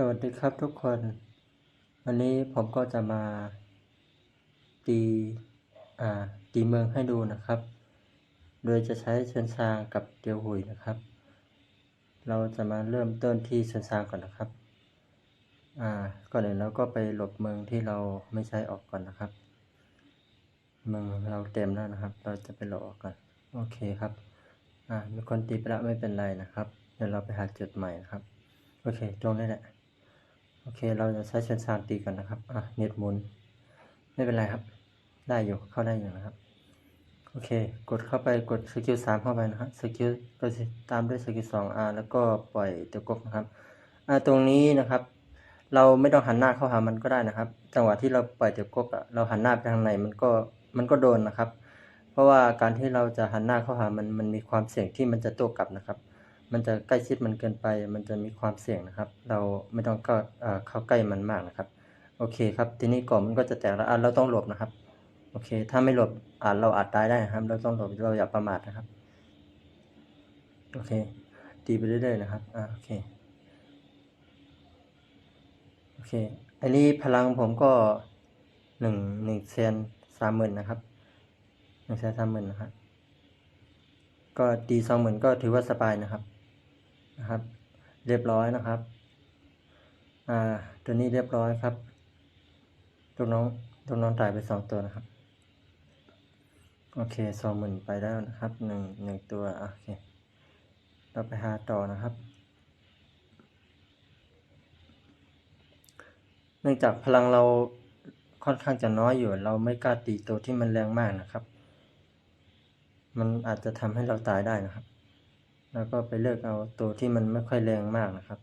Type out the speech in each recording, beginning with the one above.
สวัสดีครับทุกคน วันนี้ผมก็จะมาตีอ่าตีเมืองให้ดูนะครับ โดยจะใช้เชิญซางกับเตียวหุยนะครับ เราจะมาเริ่มต้นที่เชิญซางก่อนนะครับอ่าก่อนอื่นเราก็ไปหลบเมืองที่เราไม่ใช้ออกก่อนนะครับ เมืองเราเต็มแล้วนะครับ เราจะไปหลบออกก่อนโอเคครับอ่ามีคนตีไปแล้วไม่เป็นไรนะครับ เดี๋ยวเราไปหาจุดใหม่นะครับ โอเค ตรงนี้แหละ โอเค เราจะใช้เชิญซางตีกันนะครับ อะ เน็ตหมุน ไม่เป็นไรครับ ได้อยู่ เข้าได้อยู่นะครับ โอเค กดเข้าไป กดสกิลสามเข้าไปนะครับ สกิลก็จะตามด้วยสกิลสองอาแล้วก็ปล่อยตัวกบนะครับ อ่า ตรงนี้นะครับ เราไม่ต้องหันหน้าเข้าหามันก็ได้นะครับ จังหวะที่เราปล่อยตัวกบอะ เราหันหน้าไปทางไหนมันก็ มันก็โดนนะครับ เพราะว่าการที่เราจะหันหน้าเข้าหามัน มันมีความเสี่ยงที่มันจะโต้กลับนะครับ มันจะใกล้ชิดมันเกินไป มันจะมีความเสี่ยงนะครับ เราไม่ต้องเข้าอ่าเข้าใกล้มันมากนะครับ โอเคครับ ทีนี้กล่องมันก็จะแตกแล้วอะเราต้องหลบนะครับ โอเค ถ้าไม่หลบอาจเราอาจตายได้นะครับ เราต้องหลบเราอย่าประมาทนะครับ โอเค ตีไปเรื่อยๆนะครับอ่าโอเค โอเค อันนี้พลังผมก็หนึ่งหนึ่งเซนสามหมื่นนะครับหนึ่งแสนสามหมื่นนะครับ ก็ตีสองหมื่นก็ถือว่าสบายนะครับ นะครับ เรียบร้อยนะครับ อ่า ตัวนี้เรียบร้อยครับลูกน้องลูกน้องตายไปสองตัวนะครับ โอเคสองหมื่นไปแล้วนะครับหนึ่งหนึ่งตัว โอเค เราไปหาต่อนะครับ เนื่องจากพลังเราค่อนข้างจะน้อยอยู่ เราไม่กล้าตีตัวที่มันแรงมากนะครับ มันอาจจะทำให้เราตายได้นะครับ แล้วก็ไปเลือกเอาตัวที่มันไม่ค่อยแรงมากนะครับ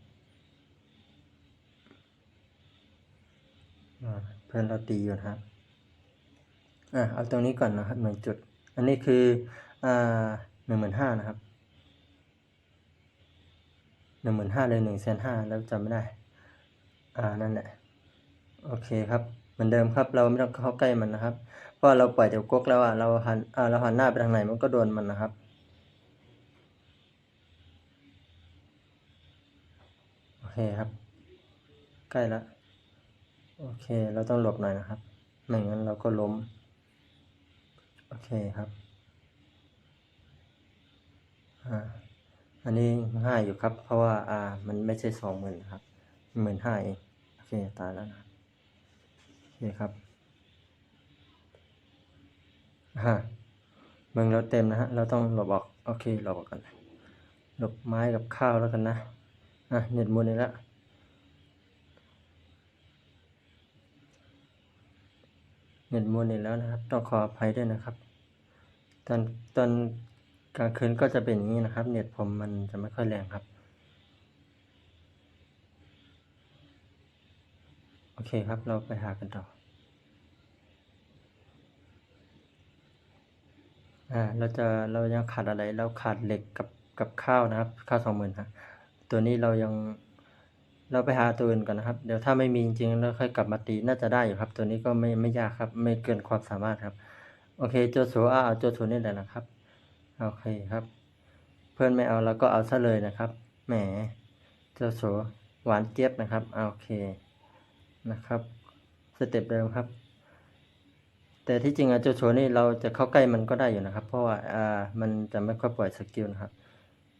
เพื่อนเราตีอยู่นะครับอ่าเอาตรงนี้ก่อนนะครับหนึ่งจุด อันนี้คืออ่าหนึ่งหมื่นห้านะครับหนึ่งหมื่นห้าเลยหนึ่งแสนห้าแล้วจำไม่ได้ อ่านั่นแหละโอเคครับเหมือนเดิมครับ เราไม่ต้องเข้าใกล้มันนะครับเพราะเราปล่อยเดี๋ยวก๊กแล้วอะเราหันอ่าเราหันหน้าไปทางไหนมันก็โดนมันนะครับ โอ เคครับ ใกล้ล้วโอเค เราต้องหลบหน่อยนะครับ ไม่งั้นเราก็ล้ม โอเคครับอ่าอันนี้ง่ายอยู่ครับ เพราะว่าอ่ามันไม่ใช่สองหมื่นครับหมื่นห้าเองโอเคตายแล้วนะโอเคครับฮะเมืองเราเต็มนะฮะเราต้องหลบออกโอเคหลบออกกันหลบไม้กับข้าวแล้วกันนะ อะเน็ตมูนอีกแล้วเน็ตมูนอีกแล้วนะครับ ต้องขออภัยด้วยนะครับ ตอนตอนกลางคืนก็จะเป็นอย่างนี้นะครับ เน็ตผมมันจะไม่ค่อยแรงครับโอเคครับ เราไปหากันต่อ อ่า เราจะ เรายังขาดอะไร เราขาดเหล็กกับกับข้าวนะครับ ข้าวสองหมื่นครับ ตัวนี้เรายังเราไปหาตัวอื่นก่อนนะครับ เดี๋ยวถ้าไม่มีจริงๆแล้วค่อยกลับมาตีน่าจะได้อยู่ครับ ตัวนี้ก็ไม่ไม่ยากครับ ไม่เกินความสามารถครับ โอเคโจโฉอ่าเอาโจโฉนี่แหละนะครับโอเคครับ เพื่อนไม่เอาเราก็เอาซะเลยนะครับแหมโจโฉหวานเจี๊ยบนะครับโอเคนะครับสเต็ปเดิมครับ แต่ที่จริงอะโจโฉนี่เราจะเข้าใกล้มันก็ได้อยู่นะครับ เพราะว่าอ่ามันจะไม่ค่อยปล่อยสกิลนะครับ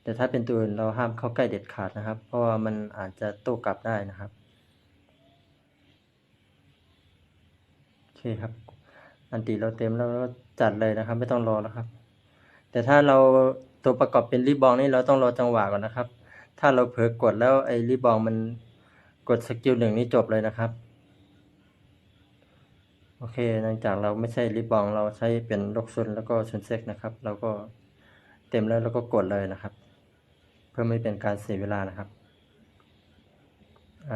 แต่ถ้าเป็นตัวอื่นเราห้ามเข้าใกล้เด็ดขาดนะครับ เพราะว่ามันอาจจะโต้กลับได้นะครับโอเคครับ อันตีเราเต็มแล้วจัดเลยนะครับ ไม่ต้องรอแล้วครับ แต่ถ้าเราตัวประกอบเป็นรีบองนี่เราต้องรอจังหวะก่อนนะครับ ถ้าเราเผลอกดแล้วไอ้รีบองมันกดสกิลหนึ่งนี่จบเลยนะครับโอเคเนื่องจากเราไม่ใช่รีบองเราใช้เป็นลกซุนแล้วก็ชุนเซ็กนะครับ เราก็เต็มแล้วเราก็กดเลยนะครับ เพื่อไม่เป็นการเสียเวลานะครับ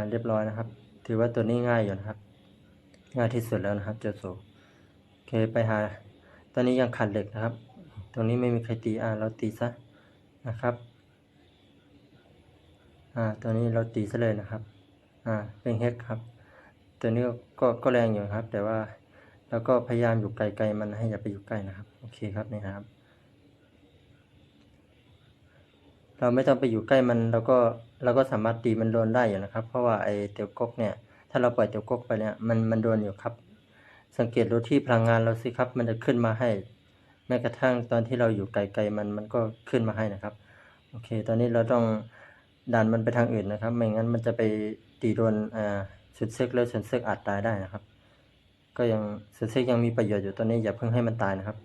เรียบร้อยนะครับ ถือว่าตัวนี้ง่ายอยู่นะครับ ง่ายที่สุดแล้วนะครับเจโซโอเคไปหา ตอนนี้ยังขาดเหล็กนะครับ ตรงนี้ไม่มีใครตีอ่าเราตีซะนะครับอ่าตัวนี้เราตีซะเลยนะครับอ่าเป็นเฮกครับ ตัวนี้ก็ก็แรงอยู่ครับ แต่ว่าเราก็พยายามอยู่ไกลๆมันให้อย่าไปอยู่ใกล้นะครับ โอเคครับนี่นะครับ เราไม่ต้องไปอยู่ใกล้มันเราก็เราก็สามารถตีมันโดนได้อยู่นะครับ เพราะว่าไอเตียวกกเนี่ย ถ้าเราปล่อยเตียวกกไปเนี่ยมันมันโดนอยู่ครับ สังเกตดูที่พลังงานเราสิครับ มันจะขึ้นมาให้แม้กระทั่งตอนที่เราอยู่ไกลๆมันมันก็ขึ้นมาให้นะครับโอเค ตอนนี้เราต้องดันมันไปทางอื่นนะครับ ไม่งั้นมันจะไปตีโดนอ่าสุดเซกแล้วสุดเซกอาจตายได้นะครับ ก็ยังสุดเซกยังมีประโยชน์อยู่ตอนนี้อย่าเพิ่งให้มันตายนะครับ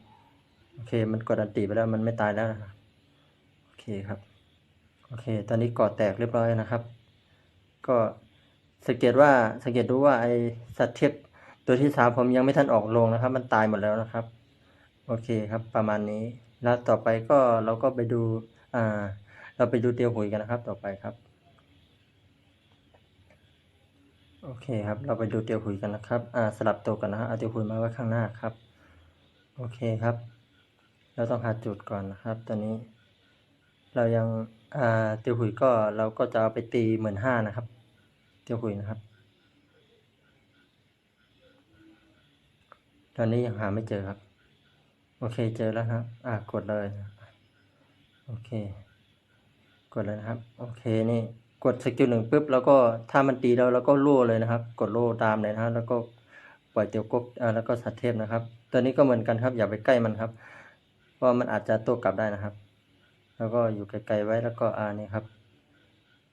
โอเค มันกดอันตีไปแล้วมันไม่ตายแล้วนะครับโอเคครับ โอเค ตอนนี้ก่อแตกเรียบร้อยนะครับ ก็สังเกตว่าสังเกตดูว่าไอสัตว์เทพตัวที่สามผมยังไม่ทันออกลงนะครับ มันตายหมดแล้วนะครับ โอเคครับประมาณนี้ แล้วต่อไปก็เราก็ไปดูอ่าเราไปดูเตียวหุยกันนะครับ ต่อไปครับโอเคครับ เราไปดูเตียวหุยกันนะครับ อ่าสลับตัวกันนะฮะเอาเตียวหุยมาไว้ข้างหน้าครับ โอเคครับ เราต้องหาจุดก่อนนะครับ ตอนนี้ เรายังอ่าเตียวหุยก็เราก็จะเอาไปตีหมื่นห้านะครับ เตียวหุยนะครับ ตอนนี้ยังหาไม่เจอครับ โอเคเจอแล้วครับ อ่ากดเลย โอเค กดเลยนะครับ โอเคนี่กดสกิลหนึ่งปุ๊บแล้วก็ถ้ามันตีเราแล้วก็ลู่เลยนะครับ กดลู่ตามเลยนะฮะแล้วก็ปล่อยเตียวกบแล้วก็สัตเทพนะครับ ตัวนี้ก็เหมือนกันครับอย่าไปใกล้มันครับ เพราะมันอาจจะโต้กลับได้นะครับ แล้วก็อยู่ไกลๆไว้แล้วก็อ่านี่ครับ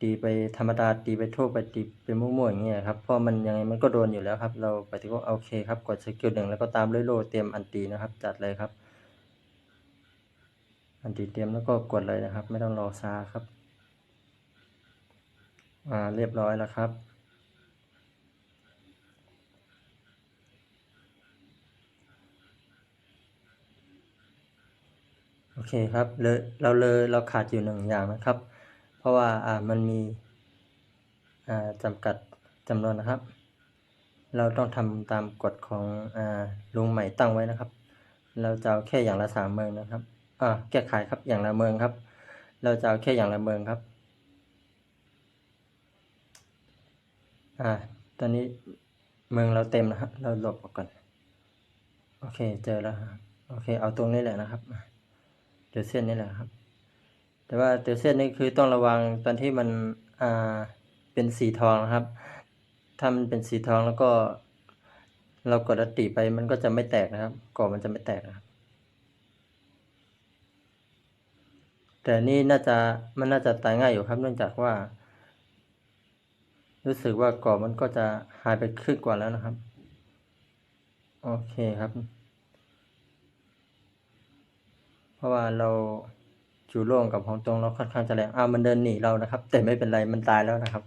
ตีไปธรรมดาตีไปทั่วไปตีไปมั่วๆอย่างเงี้ยครับเพราะมันยังไงมันก็โดนอยู่แล้วครับ เราไปถึงก็โอเคครับกดสกิลหนึ่งแล้วก็ตามด้วยโลเตรียมอันตีนะครับ จัดเลยครับ อันตีเตรียมแล้วก็กดเลยนะครับ ไม่ต้องรอช้าครับ อ่าเรียบร้อยแล้วครับ โอเคครับเลยเราเลยเราขาดอยู่หนึ่งอย่างนะครับ เพราะว่าอ่ามันมีอ่าจำกัดจำนวนนะครับ เราต้องทำตามกฎของอ่าลุงใหม่ตั้งไว้นะครับ เราจะเอาแค่อย่างละสามเมืองนะครับอ่าแก้ไขครับอย่างละเมืองครับ เราจะเอาแค่อย่างละเมืองครับอ่าตอนนี้เมืองเราเต็มนะครับเราหลบออกก่อนโอเคเจอแล้วครับโอเคเอาตรงนี้แหละนะครับ เดี๋ยวเส้นนี่แหละครับ แต่ว่าเดี๋ยวเส้นนี่คือต้องระวังตอนที่มันอ่าเป็นสีทองนะครับ ถ้ามันเป็นสีทองแล้วก็ เรากดอตติไปมันก็จะไม่แตกนะครับก่อมันจะไม่แตกนะครับ แต่นี่น่าจะมันน่าจะตายง่ายอยู่ครับ เนื่องจากว่า รู้สึกว่าก่อมันก็จะหายไปครึ่งกว่าแล้วนะครับ โอเคครับ เพราะว่าเราจูร่วงกับของตรงเราค่อนข้างจะแรงอ้าวมันเดินหนีเรานะครับ แต่ไม่เป็นไรมันตายแล้วนะครับ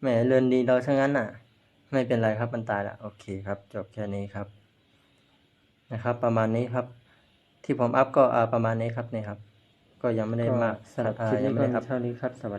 แหมเดินดีเราทั้งนั้นอะ ไม่เป็นไรครับมันตายละโอเคครับ จบแค่นี้ครับ นะครับ ประมาณนี้ครับ ที่ผมอัพก็อ่าประมาณนี้ครับนี่ครับ ก็ยังไม่ได้มากสำหรับคลิปนี้ก็เท่านี้ครับสวัสดี